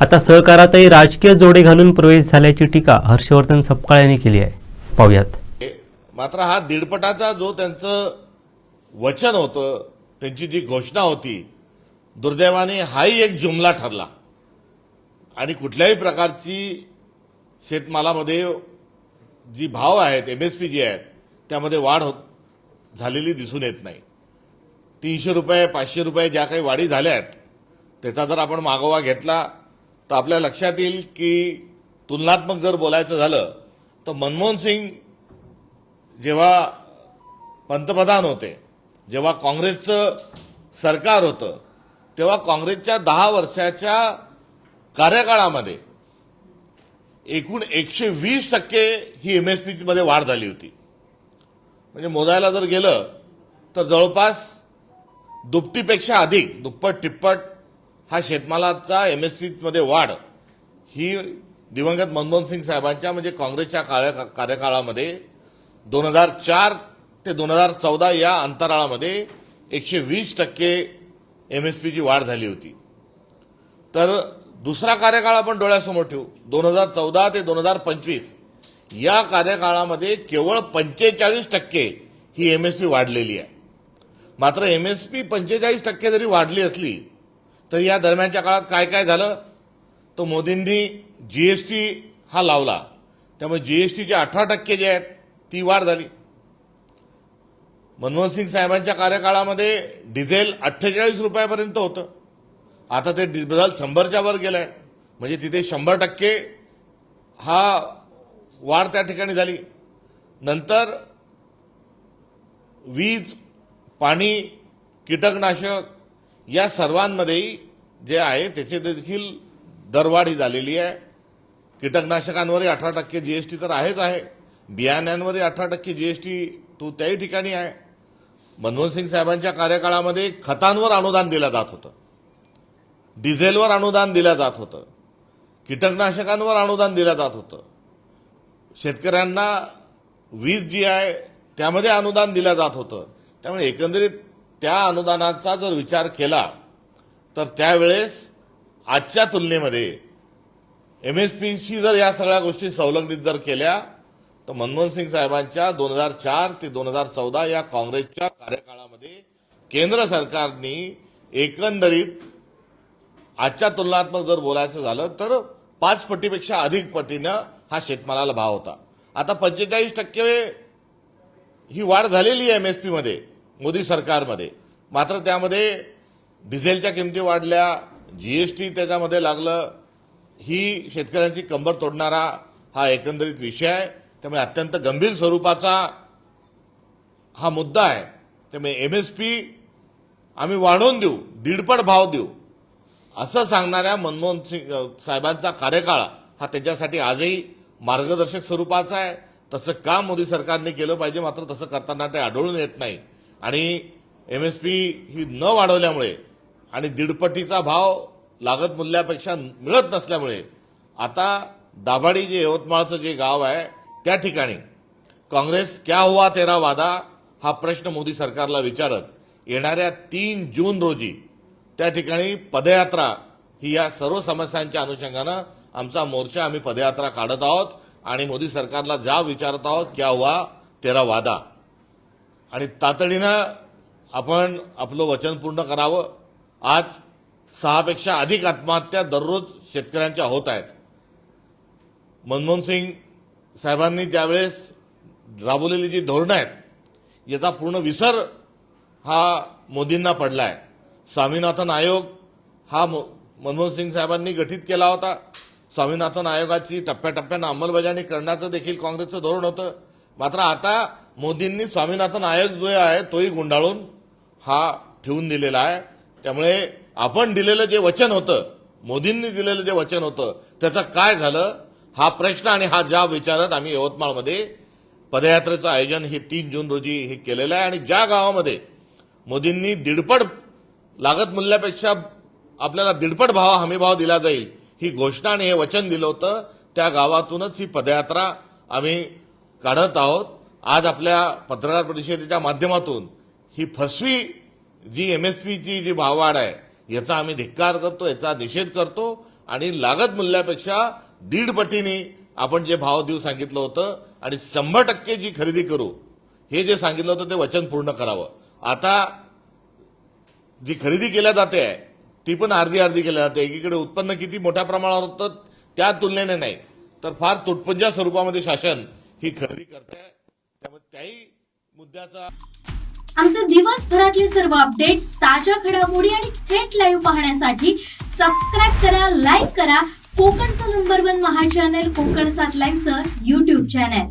आता सहकारातही राजकीय जोडे घालून प्रवेश झाल्याची टीका हर्षवर्धन सपकाळ यांनी केली आहे. पाहुयात. मात्र हा दीडपटाचा जो त्यांचं वचन होतं त्यांची जी घोषणा होती दुर्दैवाने हाही एक जुमला ठरला. आणि कुठल्याही प्रकारची शेतमालामध्ये जी भाव आहेत एम एस पी जी आहेत त्यामध्ये वाढ होत झालेली दिसून येत नाही. तीनशे रुपये पाचशे रुपये ज्या काही वाढी झाल्या आहेत त्याचा जर आपण मागोवा घेतला तर आपल्या लक्षात येईल की तुलनात्मक जर बोलायचं झालं तर मनमोहन सिंग जेव्हा पंतप्रधान होते जेव्हा काँग्रेसचं सरकार होतं तेव्हा काँग्रेसच्या दहा वर्षाच्या कार्यकाळामध्ये एकूण एकशे वीस टक्के ही एम एस पीमध्ये वाढ झाली होती. म्हणजे मोजायला जर गेलं तर जवळपास दुपटीपेक्षा अधिक दुप्पट तिप्पट हा शेतमालाचा एम एस पीमध्ये वाढ. ही दिवंगत मनमोहन सिंग साहेबांच्या म्हणजे काँग्रेसच्या कार्यकाळामध्ये दोन हजार चार ते दोन हजार चौदा या अंतराळामध्ये एकशे वीस टक्के एम एस पीची वाढ झाली होती. तर दुसरा कार्यकाळ आपण डोळ्यासमोर ठेवू. दोन हजार चौदा ते दोन हजार पंचवीस या कार्यकाळामध्ये केवळ पंचेचाळीस टक्के ही एम एस पी वाढलेली आहे. मात्र एम एस पी पंचेचाळीस टक्के जरी वाढली असली तर या दरम्यानच्या काळात काय काय झालं? तर मोदींनी जीएसटी हा लावला. त्यामुळे जीएसटीचे अठरा टक्के जे आहेत ती वाढ झाली. मनमोहन सिंग साहेबांच्या कार्यकाळामध्ये डिझेल अठ्ठेचाळीस रुपयापर्यंत होतं. आता ते डिझेल शंभरच्या वर आहे म्हणजे तिथे शंभर टक्के हा वाढ त्या ठिकाणी झाली. नंतर वीज पाणी कीटकनाशक या सर्वांमध्येही जे आहे त्याचे देखील दरवाढी झालेली आहे. कीटकनाशकांवरही अठरा टक्के जीएसटी तर आहेच आहे. बियाण्यांवरही अठरा टक्के जीएसटी तो त्याही ठिकाणी आहे. मनमोहन सिंग साहेबांच्या कार्यकाळामध्ये खतांवर अनुदान दिलं जात होतं. डिझेलवर अनुदान दिलं जात होतं. कीटकनाशकांवर अनुदान दिलं जात होतं. शेतकऱ्यांना वीज जी आहे त्यामध्ये अनुदान दिलं जात होतं. त्यामुळे एकंदरीत त्या अनुदानाचा जर विचार केला तर त्यावेळेस आजच्या तुलनेमध्ये एम एस पीशी जर या सगळ्या गोष्टी संलग्नित जर केल्या तर मनमोहन सिंग साहेबांच्या दोन हजार चार ते दोन हजार चौदा या काँग्रेसच्या कार्यकाळामध्ये केंद्र सरकारने एकंदरीत आजच्या तुलनात्मक जर बोलायचं झालं तर पाच पटीपेक्षा अधिक पटीनं हा शेतमालाला भाव होता. आता पंचेचाळीस टक्के ही वाढ झालेली आहे एम एस पीमध्ये. मोदी सरकारमध्ये. मात्र त्यामध्ये डिझेलच्या किमती वाढल्या जीएसटी त्याच्यामध्ये लागलं ही शेतकऱ्यांची कंबर तोडणारा हा एकंदरीत विषय आहे. त्यामुळे अत्यंत गंभीर स्वरूपाचा हा मुद्दा आहे. त्यामुळे एम एस पी आम्ही वाढवून देऊ दीडपट भाव देऊ असं सांगणाऱ्या मनमोहन सिंग साहेबांचा कार्यकाळ हा त्याच्यासाठी आजही मार्गदर्शक स्वरूपाचा आहे. तसं का मोदी सरकारने केलं पाहिजे मात्र तसं करताना ते आढळून येत नाही. आणि एम एस पी ही न वाढवल्यामुळे आणि दीडपटीचा भाव लागत मूल्यापेक्षा मिळत नसल्यामुळे आता दाभाडी जे यवतमाळचं जे गाव आहे त्या ठिकाणी काँग्रेस क्या हुआ तेरा वादा हा प्रश्न मोदी सरकारला विचारत येणाऱ्या तीन जून रोजी त्या ठिकाणी पदयात्रा ही या सर्व समस्यांच्या अनुषंगानं आमचा मोर्चा आम्ही पदयात्रा काढत आहोत आणि मोदी सरकारला जा विचारत आहोत क्या हुआ तेरा वादा. आणि तातडीनं आपण आपलं वचन पूर्ण करावं. आज सहापेक्षा अधिक आत्महत्या दररोज शेतकऱ्यांच्या होत आहेत. मनमोहन सिंग साहेबांनी त्यावेळेस राबवलेली जी धोरणं आहेत याचा पूर्ण विसर हा मोदींना पडला आहे स्वामीनाथन आयोग हा मो मनमोहन सिंग साहेबांनी गठीत केला होता. स्वामीनाथन आयोगाची टप्प्याटप्प्यानं अंमलबजावणी करण्याचं देखील काँग्रेसचं धोरण होतं. मात्र आता मोदींनी स्वामीनाथन आयोग जो आहे तोही गुंडाळून हा ठेवून दिलेला आहे. त्यामुळे आपण दिलेलं जे वचन होतं मोदींनी दिलेलं जे वचन होतं त्याचं काय झालं? हा प्रश्न आणि हा ज्या विचारत आम्ही यवतमाळमध्ये पदयात्रेचं आयोजन हे तीन जून रोजी हे केलेलं आहे आणि ज्या गावामध्ये मोदींनी दीडपट लागत मूल्यापेक्षा आपल्याला दीडपट भाव हमी भाव दिला जाईल ही घोषणा आणि हे वचन दिलं होतं त्या गावातूनच ही पदयात्रा आम्ही काढत आहोत. आज आपल्या पत्रकार परिषदेच्या माध्यमातून ही फसवी जी एमएसपीची जी भाववाढ आहे याचा आम्ही धिक्कार करतो याचा निषेध करतो आणि लागत मूल्यापेक्षा दीड पटीने आपण जे भाव देऊ सांगितलं होतं आणि शंभर टक्के जी खरेदी करू हे जे सांगितलं होतं ते वचन पूर्ण करावं. आता जी खरेदी केल्या जाते आहे ती पण अर्धी अर्धी केल्या जाते. एकीकडे उत्पन्न किती मोठ्या प्रमाणावर होतं त्या तुलनेने नाही. तर फार तुटपुंजा स्वरूपामध्ये शासन ही खरेदी करताय त्यामुळे त्याही मुद्द्याचा आमचे दिवसभरातले सर्व अपडेट्स ताज्या घडामोडी आणि थेट लाईव्ह पाहण्यासाठी सबस्क्राईब करा लाईक करा. कोकणचं नंबर वन महा चॅनल कोकण सात लाईनचं युट्यूब चॅनल